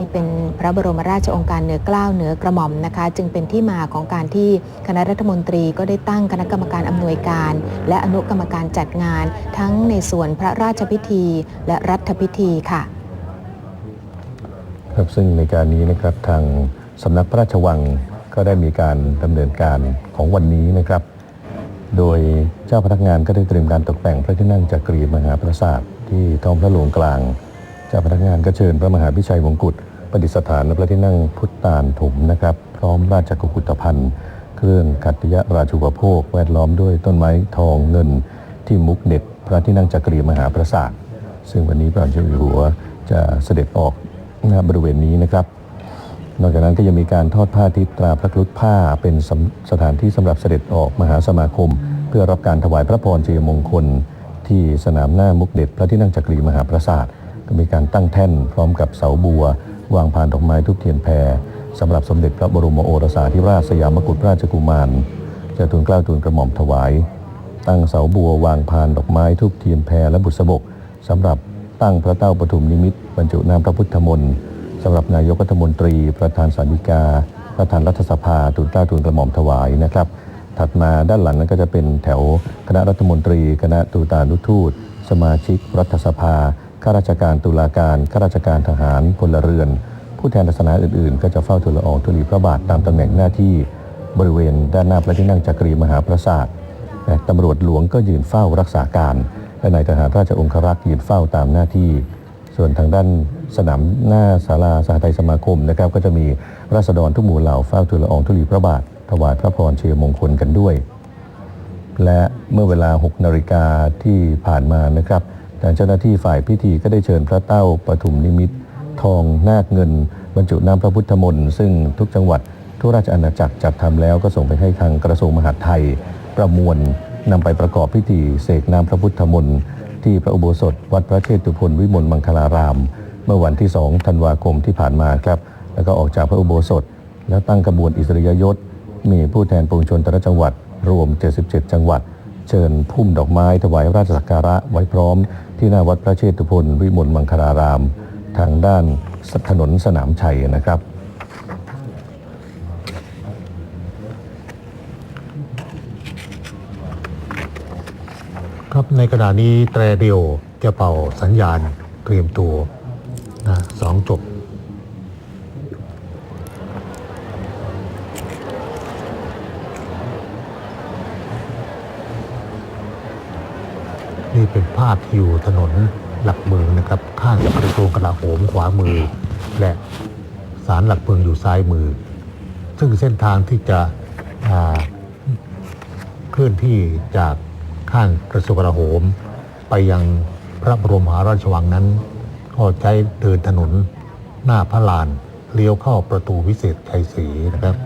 นี่เป็นพระบรมราชองค์การเหนือเกล้าวเหนือกระหม่อมนะคะ จึงเป็นที่มาของการที่คณะรัฐมนตรีก็ได้ตั้งคณะกรรมการอำนวยการ และอนุกรรมการจัดงาน ทั้งในส่วนพระราชพิธี และรัฐพิธีค่ะ ครับซึ่งในการนี้นะครับทางสำนักพระราชวังก็ได้มีการดำเนินการของวันนี้นะครับ โดยเจ้าพนักงานก็ได้เตรียมการตกแต่งพระที่นั่งจักรีมหาปราสาทที่ท้องพระโรงกลาง เจ้าพนักงานก็เชิญพระมหาพิชัยมงกุฎ ประดิษฐานณพระที่นั่งพุทธานถมนะครับ พร้อมราชกุฏตภัณฑ์ เครื่องขัตติยราชูปโภค แวดล้อมด้วยต้นไม้ทองเงินที่มุกเด็ดพระที่นั่งจักรีมหาปราสาทซึ่งวันนี้พระเจ้าอยู่หัวจะเสด็จออกณบริเวณนี้นะครับ นอกจากนั้นก็ยังมีการทอดผ้าทิตราพระครุฑผ้าเป็นสสถานที่สำหรับเสด็จออกมหาสมาคม เพื่อรับการถวายพระพรชัยมงคล ที่สนามหน้ามุกเด็ดพระที่นั่งจักรีมหาปราสาทก็มีการตั้งแท่นพร้อมกับเสาบัว วางผ่านดอกไม้ทุกเทียนแพรสำหรับสมเด็จพระบรมโอรสาธิราชสยามกุฎราชกุมารจะทูลเกล้าทูลกระหม่อมถวาย ตั้งเสาบัววางพานดอกไม้ทุกเทียนแพรและบุษบกสำหรับตั้งพระเต้าปฐุมนิมิตบรรจุน้ำพระพุทธมนต์สำหรับนายกรัฐมนตรี ประธานสาธิกา ประธานรัฐสภาทูลเกล้าทูลกระหม่อมถวายนะครับ ถัดมาด้านหลังนั้นก็จะเป็นแถวคณะรัฐมนตรี คณะตูตานุทูต สมาชิกรัฐสภา ข้าราชการตุลาการข้าราชการทหารพลเรือน ผู้แทนศาสนาอื่นๆ ก็จะเฝ้าทูลละอองธุลีพระบาทตามตำแหน่งหน้าที่บริเวณด้านหน้าพระที่นั่งจักรีมหาปราสาทตำรวจหลวงก็ยืนเฝ้ารักษาการ และนายทหารราชองครักษ์ยืนเฝ้าตามหน้าที่ ส่วนทางด้านสนามหน้าศาลาสหไทยสมาคมนะครับ ก็จะมีราษฎรทุกหมู่เหล่าเฝ้าทูลละอองธุลีพระบาทถวายพระพรเชียมงคลกันด้วย และเมื่อเวลา 6 นาฬิกาที่ผ่านมานะครับ เจ้าหน้าที่ฝ่ายพิธีก็ได้เชิญพระเต้าปฐุมนิมิตทองนาคเงิน บรรจุน้ำพระพุทธมนต์ซึ่งทุกจังหวัดทั่วราชอาณาจักรจัดทำแล้วก็ส่งไปให้ทางกระทรวงมหาดไทย ประมวลนำไปประกอบพิธีเสกน้ำพระพุทธมนต์ที่พระอุโบสถ วัดพระเชตุพนวิมลมังคลาราม เมื่อวันที่ 2 ธันวาคมที่ผ่านมาครับ แล้วก็ออกจากพระอุโบสถ แล้วตั้งกระบวนอิสริยยศ มีผู้แทนปวงชนแต่ละจังหวัด รวม 77 จังหวัด เชิญพุ่มดอกไม้ถวายราชสักการะไว้พร้อม ที่หน้าวัดพระเชตุพนวิมลมังคลาราม ทางด้านถนนสนามชัยนะครับ ครับในขณะนี้แตรเดียวจะเป่าสัญญาณเตรียมตัวนะสองจบ นี่ เป็นภาพที่อยู่ถนนหลักเมืองนะครับข้างกับกระทรวงกลาโหมขวามือ และศาลหลักเมืองอยู่ซ้ายมือ ซึ่งเส้นทางที่จะเคลื่อนที่จากข้างกระทรวงกลาโหม ไปยังพระบรมมหาราชวังนั้น ก็ใช้เดินถนนหน้าพระลานเลี้ยวเข้าประตูวิเศษชัยศรีนะครับ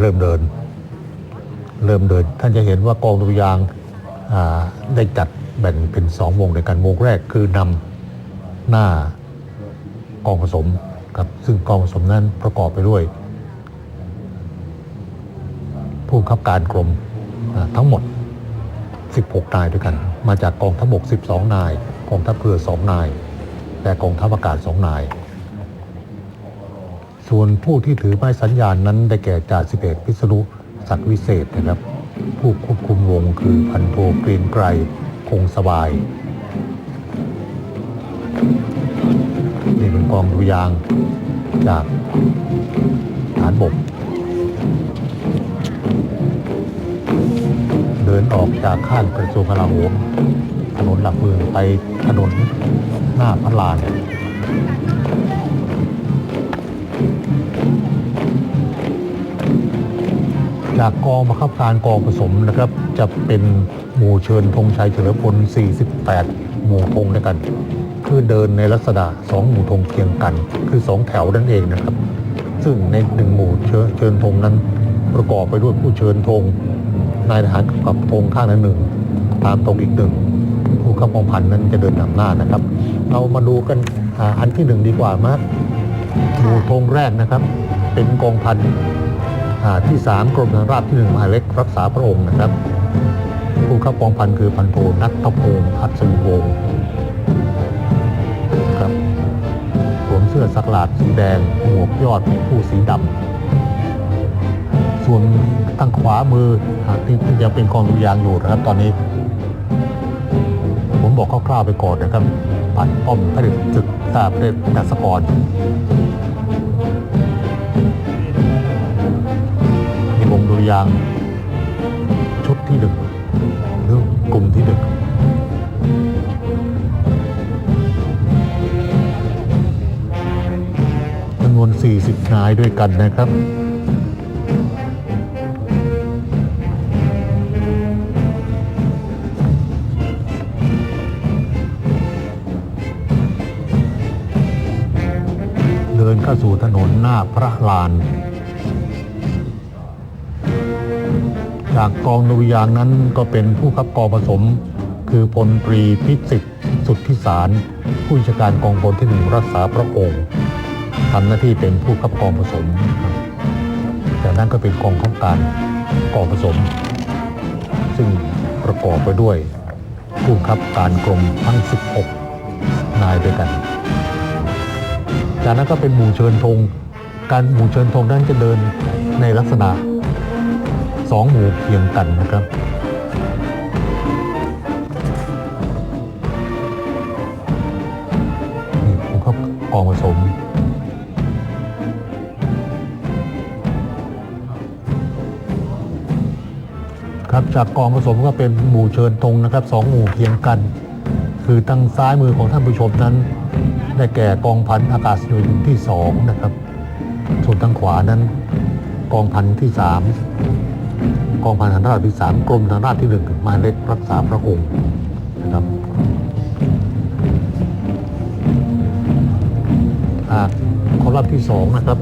เริ่มเดิน เริ่มเดินท่านจะเห็นว่ากองดุริยาง ได้จัดแบ่งเป็นสองวงในการวงแรกคือนำหน้ากองผสมครับซึ่งกองผสมนั้นประกอบไปด้วย ผู้บับการกรมทั้งหมด 16 นายด้วยกัน มาจากกองทัพบก 12 นายกองทัพเรือ 2 นาย และกองทัพอากาศ 2 นาย ส่วนผู้ที่ถือไม้สัญญาณนั้นได้แก่จ่าสิบเอกพิษณุสัตว์วิเศษนะครับ ผู้ควบคุมวงคือพันโทเกรียงไกรคงสบาย นี่เป็นกองดุยางจากฐานบก เดินออกจากข้างกระทรวงกลาโหมถนนหลักเมืองไปถนนหน้าพระลาน จากกองบังคับการกองผสมนะครับ จะเป็นหมู่เชิญธงชัยเฉลิมพล 48 หมู่ธงด้วยกัน คือเดินในลักษณะสองหมู่ธงเคียงกัน คือสองแถวนั่นเองนะครับ ซึ่งในหนึ่งหมู่เชิญธงนั้น ประกอบไปด้วยผู้เชิญธงนายทหารกับธงข้างนั้นหนึ่งตามธงอีกหนึ่งผู้ขับกองพันนั้นจะเดินนำหน้านะครับ เรามาดูกันอันที่หนึ่งดีกว่ามั้ยหมู่ธงแรกนะครับ เป็นกองพัน ที่สามกรมทหารราบที่หนึ่งมหาเล็กรักษาพระองค์นะครับ ผู้ขับกองพันคือพันโทนัทพงศ์อัศวิวงศ์ครับรวมเสักหลาดสีแดงหมวกยอดผู้สีดำส่วนทางขวามือหากที่ยังเป็นกองดุยางอยู่นะครับตอนนี้ ผมบอกคร่าวๆไปก่อนนะครับปัดป้อมพระเดชศึกทราบได้ดัสกร ดุริยางค์ชุดที่หนึ่งหรือกลุ่มที่หนึ่งจำนวน 40 นายด้วยกันนะครับ เดินเข้าสู่ถนนหน้าพระลาน จากกองดุริยางนั้นก็เป็นผู้ขับกองผสม คือพลตรีพิสิทธิ์สุทธิสาร ผู้บัญชาการกองพลที่หนึ่งรักษาพระองค์ทำหน้าที่เป็นผู้ขับกองผสม จากนั้นก็เป็นกองข้าการกองผสม ซึ่งประกอบไปด้วยผู้ขับการกรมทั้ง 16 นายด้วยกัน จากนั้นก็เป็นหมู่เชิญธงการหมู่เชิญธงนั้นจะเดินในลักษณะ สองหมูเคียงกันนะครับนี่ผมขับกองผสมครับจากกองผสมก็เป็นหมู่เชิญธงนะครับสองหมู่เคียงกัน คือทางซ้ายมือของท่านผู้ชมนั้น ได้แก่กองพันอากาศโยธินที่สองนะครับ ส่วนทางขวานั้นกองพันที่สาม กองพันทหาราบที่สามกรมทหารราบที่หนึ่งหมาเล็กรักษาพระองค์นะครับอ่าคอลัมน์ที่สองนะครับ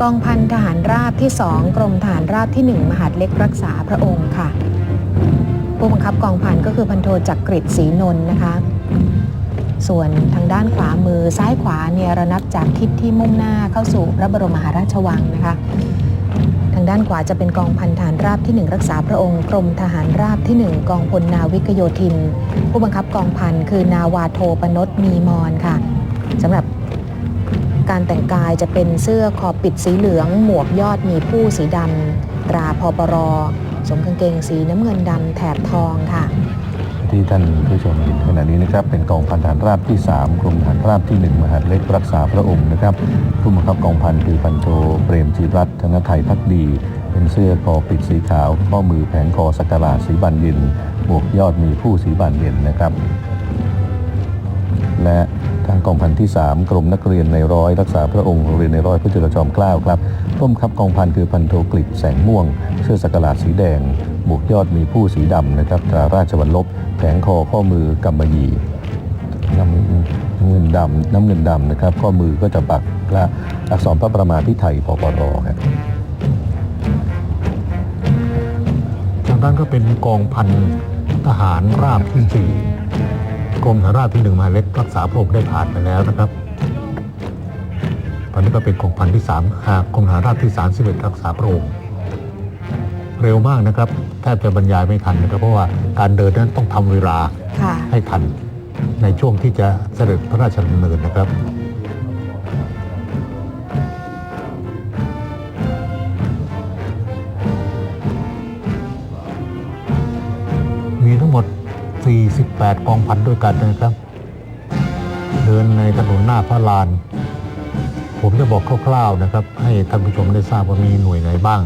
กองพันทหารราบที่2กรมทหารราบที่1มหาดเล็กรักษาพระองค์ค่ะ ผู้บังคับกองพันก็คือพันโทจักกริดศรีนนท์นะคะส่วนทางด้านขวามือซ้ายขวาเนี่ยรานับจากทิศที่มุ่งหน้าเข้าสู่พระบรมมหาราชวังนะคะางด้านขวาจะเป็นกองพันฐารราบที่ 1 รักษาพระองค์กรมทหารราบที่ 1 กองพลนาวิกโยธิน ผู้บังคับกองพันคือนาวาโทปนศมีมอนค่ะสำหรับการแต่งกายจะเป็นเสื้อคอปิดสีเหลือง หมวกยอดมีผู้สีดำตราพปรอสวมกางเกงสีน้ำเงินดำแถบทองค่ะ ที่ท่านผู้ชมเห็นขณะนี้นะครับเป็นกองพันทหารราบที่ 3 กรมทหารราบที่ 1 มหาดเล็กรักษาพระองค์นะครับ ผู้บังคับกองพันคือพันโทเปรมจิรัตน์ธนไทยพักดี เป็นเสื้อคอปิดสีขาว ข้อมือแผงคอสักการะสีบานเย็นหมวกยอดมีผู้สีบานเย็นนะครับ และทางกองพันที่ 3 กรมนักเรียนในร้อยรักษาพระองค์โรงเรียนในร้อยพระจุลจอมเกล้าครับร่วมคับกองพันคือพันโทกฤษแสงม่วง เสื้อสักการะสีแดง หมวกยอดมีผู้สีดำนะครับตราราชวัลลบแผงคอข้อมือกำมะหยี่น้ำเงินดำน้ำเงินดำนะครับ ข้อมือก็จะปักละอักษรพระประมาพิไทยพปรครับทางด้านก็เป็นกองพันทหารราบที่สี่กรมทหารราบที่หนึ่งมาเล็กรักษาพระองค์ได้ผ่านไปแล้วนะครับตอนนี้ก็เป็นกองพันที่สามหากกรมทหารราบที่สามสิบเอ็ดรักษาพระองค์ เร็วมากนะครับแทบจะบรรยายไม่ทันนะครับเพราะว่าการเดินนั้นต้องทำเวลาค่ะให้ทันในช่วงที่จะเสด็จพระราชดำเนินนะครับมีทั้งหมด 48 กองพันด้วยกันนะครับ เดินในถนนหน้าพระลาน ผมจะบอกคร่าวๆนะครับ ให้ท่านผู้ชมได้ทราบว่ามีหน่วยไหนบ้าง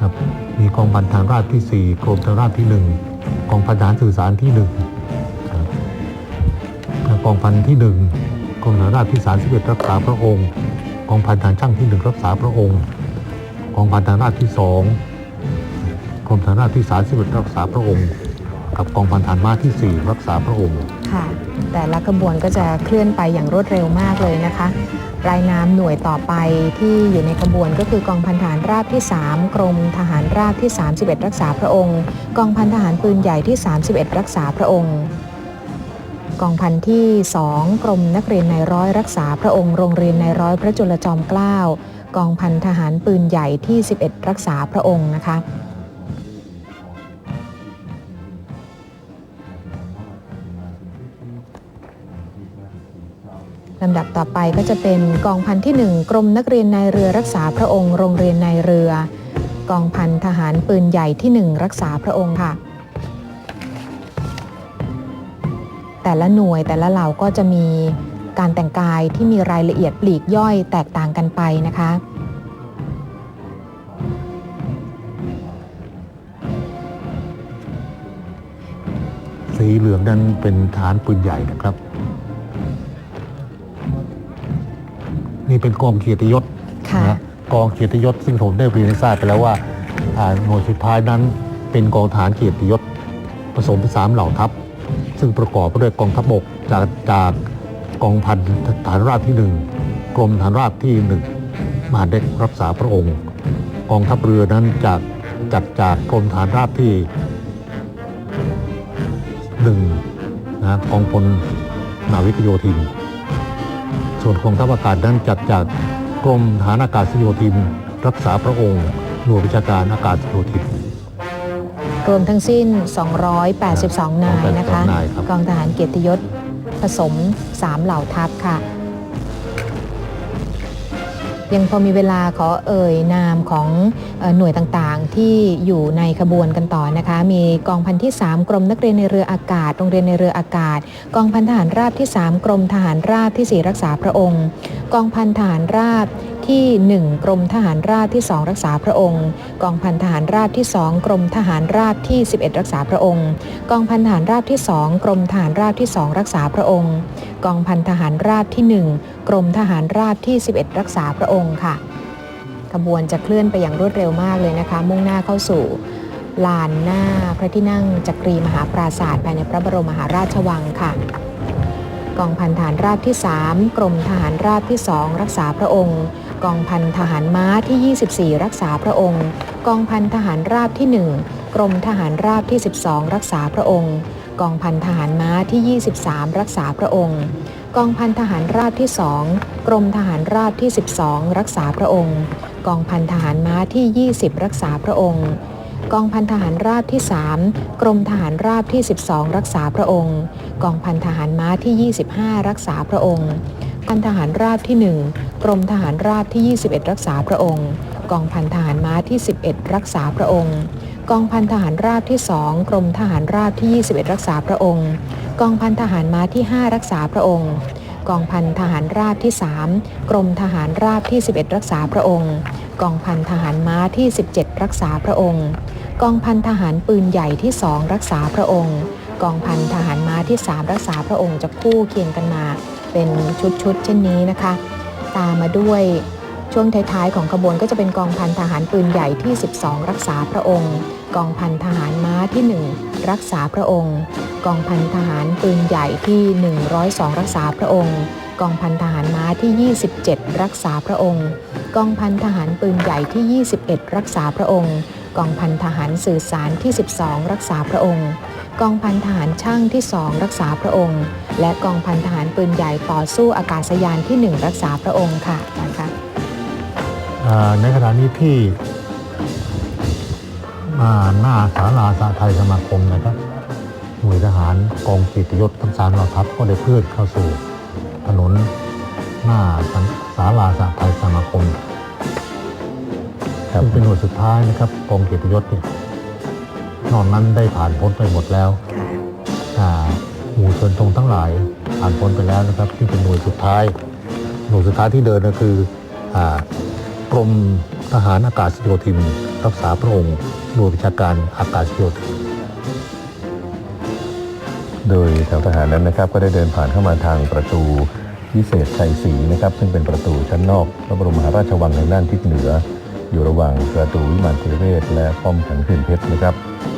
ครับมีกองพันทารราบที่ 4 กรมทารราบที่ 1 กองพันทหารสื่อสารที่1ครับกองพันที่ 1 กรมทหารราบที่ 31 รักษาพระองค์ กองพันทารช่างที่ 1 รักษาพระองค์ กองพันทารราบที่ 2 กรมทหารราบที่ 31 รักษาพระองค์ กับกองพันทหารมาที่ 4 รักษาพระองค์ ค่ะ แต่ละขบวนก็จะเคลื่อนไปอย่างรวดเร็วมากเลยนะคะรายนามหน่วยต่อไปที่อยู่ในขบวนก็คือกองพันทหารราบที่ 3 กรมทหารราบที่ 31 รักษาพระองค์ กองพันทหารปืนใหญ่ที่ 31 รักษาพระองค์ กองพันที่ 2 กรมนักเรียนในร้อยรักษาพระองค์ โรงเรียนในร้อยพระจุลจอมเกล้า กองพันทหารปืนใหญ่ที่ 11 รักษาพระองค์นะคะ ลำดับต่อไปก็จะเป็นกองพันที่ 1 กรมนักเรียนนายเรือรักษาพระองค์โรงเรียนนายเรือ กองพันทหารปืนใหญ่ที่ 1 รักษาพระองค์ค่ะ แต่ละหน่วยแต่ละเหล่าก็จะมีการแต่งกายที่มีรายละเอียดปลีกย่อยแตกต่างกันไปนะคะ สีเหลืองนั้นเป็นฐานปืนใหญ่นะครับ นี่เป็นกองเกียรติยศค่ะนะกองเกียรติยศซึ่งผมได้เรียนให้ทราบไปแล้วว่าอ่าหน่วยสุดท้ายนั้นเป็นกองฐานเกียรติยศผสมสามเหล่าทัพ ซึ่งประกอบไปด้วยกองทัพบกจากจากกองพันฐานราบที่หนึ่งกรมฐานราบที่หนึ่งมหาดเล็กรักษาพระองค์ กองทัพเรือนั้นจากจัดจากกรมฐานราบที่ หนึ่งนะกองพลนาวิกโยธิน ส่วนกองทัพอากาศนั้นจัดจากกรมฐานอากาศโยธิน รักษาพระองค์ หน่วยวิชาการอากาศโยธิน รวมทั้งสิ้น 282 นายนะคะ282นายครับกองทหารเกียรติยศผสม 3 เหล่าทัพค่ะ ยังพอมีเวลาขอเอ่ยนามของหน่วยต่างๆ ที่อยู่ในขบวนกันต่อนะคะ มีกองพันที่ 3 กรมนักเรียนในเรืออากาศ โรงเรียนในเรืออากาศ กองพันทหารราบที่ 3 กรมทหารราบที่ 4 รักษาพระองค์ กองพันทหารราบที่ 1 กรมทหารราบที่ 2 รักษาพระองค์ กองพันทหารราบที่ 2 กรมทหารราบที่ 11 รักษาพระองค์ กองพันทหารราบที่ 2 กรมทหารราบที่ 2 รักษาพระองค์ กองพันทหารราบที่ 1 กรมทหารราบที่ 11 รักษาพระองค์ค่ะขบวนจะเคลื่อนไปอย่างรวดเร็วมากเลยนะคะ มุ่งหน้าเข้าสู่ลานหน้าพระที่นั่งจักรีมหาปราศาสตร์ภายในพระบรมมหาราชวังค่ะ กองพันทหารราบที่ 3 กรมทหารราบที่ 2 รักษาพระองค์ กองพันทหารม้าที่ 24 รักษาพระองค์ กองพันทหารราบที่ 1 กรมทหารราบที่ 12 รักษาพระองค์ กองพันทหารม้าที่ 23 รักษาพระองค์ กองพันทหารราบที่ 2 กรมทหารราบที่ 12 รักษาพระองค์ กองพันทหารม้าที่ 20 รักษาพระองค์ กองพันทหารราบที่ 3 กรมทหารราบที่ 12 รักษาพระองค์ กองพันทหารม้าที่ 25 รักษาพระองค์ พันทหารราบที่ 1 กรมทหารราบที่ 21 รักษาพระองค์ กองพันทหารม้าที่ 11 รักษาพระองค์ กองพันทหารราบที่ 2 กรมทหารราบที่ 21 รักษาพระองค์ กองพันทหารม้าที่ 5 รักษาพระองค์ กองพันทหารราบที่ 3 กรมทหารราบที่ 11 รักษาพระองค์ กองพันทหารม้าที่ 17 รักษาพระองค์ กองพันทหารปืนใหญ่ที่ 2 รักษาพระองค์ กองพันทหารม้าที่ 3 รักษาพระองค์จะคู่เคียงกันมา เป็นชุดๆเช่นนี้นะคะ ตามมาด้วย ช่วงท้ายๆของขบวนก็จะเป็นกองพันทหารปืนใหญ่ที่ 12 รักษาพระองค์ กองพันทหารม้าที่ 1 รักษาพระองค์ กองพันทหารปืนใหญ่ที่ 102 รักษาพระองค์ กองพันทหารม้าที่ 27 รักษาพระองค์ กองพันทหารปืนใหญ่ที่ 21 รักษาพระองค์ กองพันทหารสื่อสารที่ 12 รักษาพระองค์กองพันทหารช่างที่ 2 รักษาพระองค์ และกองพันทหารปืนใหญ่ต่อสู้อากาศยานที่ 1 รักษาพระองค์ค่ะนะคะ ในขณะนี้ที่มาหน้าศาลาสหไทยสมาคมนะครับ หน่วยทหารกองเกียรติยศทั้งสามเหล่าทัพก็ได้เคลื่อนเข้าสู่ถนนหน้าศาลาสหไทยสมาคมครับซึ่งเป็นหน่วยสุดท้ายนะครับกองเกียรติยศเนี่ยนอกนั้นได้ผ่านพ้นไปหมดแล้วอ่าหมู่ชนทงทั้งหลายผ่านพ้นไปแล้วนะครับที่เป็นหน่วยสุดท้าย หน่วยสุดท้ายที่เดินก็คืออ่า กรมทหารอากาศโยธิน รักษาพระองค์หน่วยวิชาการอากาศโยธิน โดยแถวทหารนั้นนะครับก็ได้เดินผ่านเข้ามาทางประตูวิเศษชัยศรีนะครับ ซึ่งเป็นประตูชั้นนอกพระบรมมหาราชวังทางด้านทิศเหนือ อยู่ระหว่างประตูวิมานเทเวศและป้อมฉันคืนเพชรนะครับ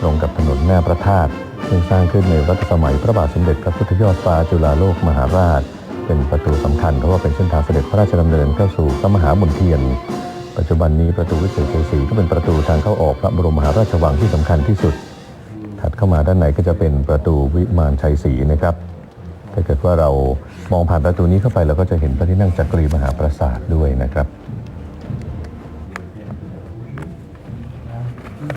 ตรงกับถนนหน้าพระธาตุซึ่งสร้างขึ้นในรัชสมัยพระบาทสมเด็จพระพุทธยอดฟ้าจุฬาโลกมหาราช เป็นประตูสำคัญเพราะว่าเป็นเส้นทางเสด็จพระราชดำเนินเข้าสู่พระมหามณเทียน ปัจจุบันนี้ประตูวิเศษชัยศรีก็เป็นประตูทางเข้าออกพระบรมมหาราชวังที่สำคัญที่สุด ถัดเข้ามาด้านในก็จะเป็นประตูวิมานชัยศรีนะครับถ้าเกิดว่าเรามองผ่านประตูนี้เข้าไปเราก็จะเห็นพระที่นั่งจักรีมหาปราสาทด้วยนะครับ